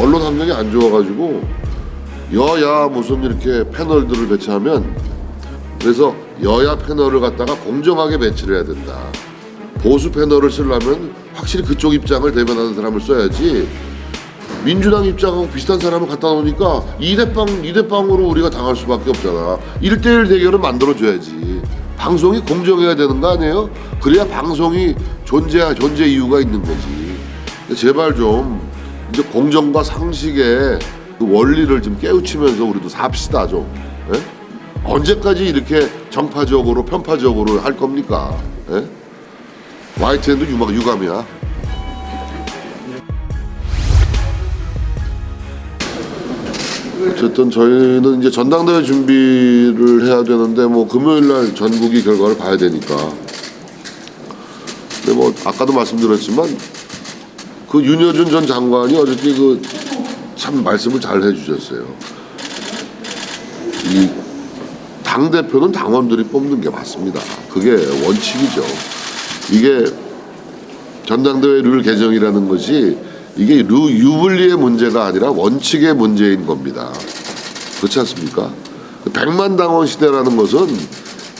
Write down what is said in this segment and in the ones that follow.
언론 환경이 안 좋아가지고 여야 무슨 이렇게 패널들을 배치하면 그래서 여야 패널을 갖다가 공정하게 배치를 해야 된다. 보수 패널을 쓰려면 확실히 그쪽 입장을 대변하는 사람을 써야지 민주당 입장하고 비슷한 사람을 갖다 놓으니까 이대빵 이대빵으로 우리가 당할 수밖에 없잖아. 1대1 대결을 만들어 줘야지. 방송이 공정해야 되는 거 아니에요? 그래야 방송이 존재 존재 이유가 있는 거지. 제발 좀 이제 공정과 상식의 그 원리를 좀 깨우치면서 우리도 삽시다 좀. 예? 언제까지 이렇게 정파적으로 편파적으로 할 겁니까? 예? YTN도 유막 유감이야. 어쨌든 저희는 이제 전당대회 준비를 해야 되는데 뭐 금요일 날 전국이 결과를 봐야 되니까. 근데 뭐 아까도 말씀드렸지만 그 윤여준 전 장관이 어저께 그 참 말씀을 잘 해주셨어요. 이 당 대표는 당원들이 뽑는 게 맞습니다. 그게 원칙이죠. 이게 전당대회 룰 개정이라는 것이 이게 루, 유불리의 문제가 아니라 원칙의 문제인 겁니다. 그렇지 않습니까? 백만 당원 시대라는 것은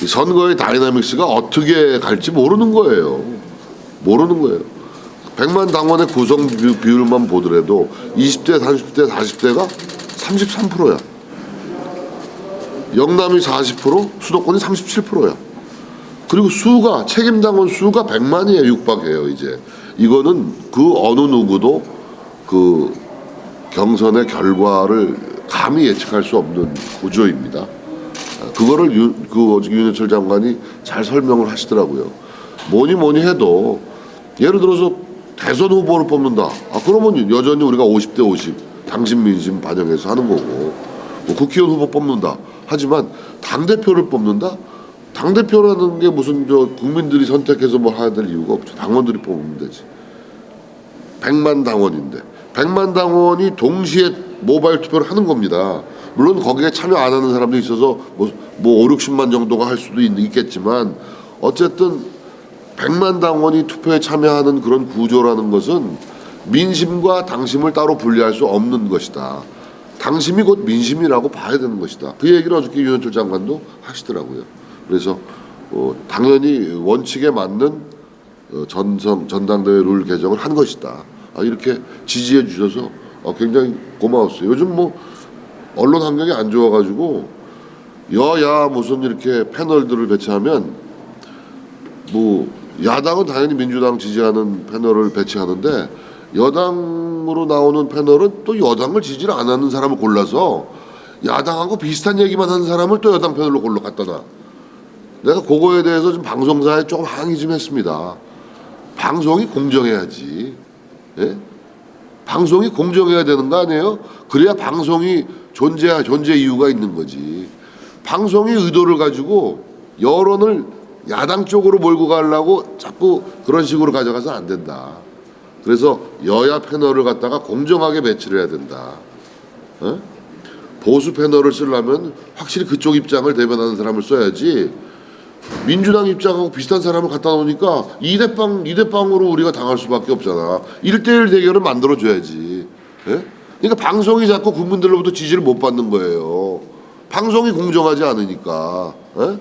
이 선거의 다이나믹스가 어떻게 갈지 모르는 거예요. 모르는 거예요. 백만 당원의 구성 비- 비율만 보더라도 20대, 30대, 40대가 33%야. 영남이 40%, 수도권이 37%야. 그리고 수가 책임 당원 수가 100만이에 육박해요 이제 이거는 그 어느 누구도 그 경선의 결과를 감히 예측할 수 없는 구조입니다. 아, 그거를 유, 그 윤여철 장관이 잘 설명을 하시더라고요. 뭐니 뭐니 해도 예를 들어서 대선 후보를 뽑는다. 아 그러면 여전히 우리가 50대 50 당신 민심 반영해서 하는 거고 뭐 국회의원 후보 뽑는다. 하지만 당 대표를 뽑는다. 당 대표라는 게 무슨 저 국민들이 선택해서 뭐 해야 될 이유가 없죠. 당원들이 뽑으면 되지. 100만 당원인데 100만 당원이 동시에 모바일 투표를 하는 겁니다. 물론 거기에 참여 안 하는 사람도 있어서 뭐, 뭐 5, 60만 정도가 할 수도 있, 있겠지만 어쨌든 100만 당원이 투표에 참여하는 그런 구조라는 것은 민심과 당심을 따로 분리할 수 없는 것이다. 당심이 곧 민심이라고 봐야 되는 것이다. 그 얘기를 어저께 윤현철 장관도 하시더라고요. 그래서 어, 당연히 원칙에 맞는 어, 전성 전당대회 룰 개정을 한 것이다. 아, 이렇게 지지해 주셔서 어, 굉장히 고마웠어요. 요즘 뭐 언론 환경이 안 좋아가지고 여야 무슨 이렇게 패널들을 배치하면 뭐 야당은 당연히 민주당 지지하는 패널을 배치하는데 여당으로 나오는 패널은 또 여당을 지지를 안 하는 사람을 골라서 야당하고 비슷한 얘기만 하는 사람을 또 여당 패널로 골라 갖다 놔. 내가 그거에 대해서 좀 방송사에 조금 항의 좀 했습니다. 방송이 공정해야지. 예? 방송이 공정해야 되는 거 아니에요? 그래야 방송이 존재 존재 이유가 있는 거지. 방송이 의도를 가지고 여론을 야당 쪽으로 몰고 가려고 자꾸 그런 식으로 가져가서 안 된다. 그래서 여야 패널을 갖다가 공정하게 배치를 해야 된다. 어? 보수 패널을 쓰려면 확실히 그쪽 입장을 대변하는 사람을 써야지 민주당 입장하고 비슷한 사람을 갖다 놓으니까 이대빵 이대빵으로 우리가 당할 수밖에 없잖아. 1대1 대결을 만들어 줘야지. 예? 그러니까 방송이 자꾸 국민들로부터 지지를 못 받는 거예요. 방송이 공정하지 않으니까. 예?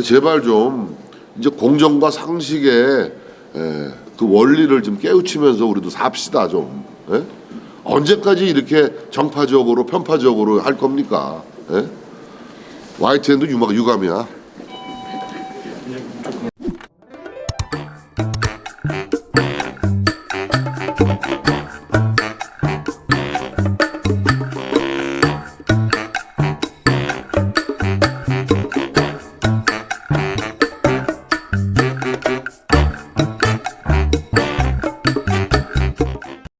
제발 좀 이제 공정과 상식의 예, 그 원리를 좀 깨우치면서 우리도 삽시다 좀. 예? 언제까지 이렇게 정파적으로 편파적으로 할 겁니까? 예? YTN도 유막 유감이야.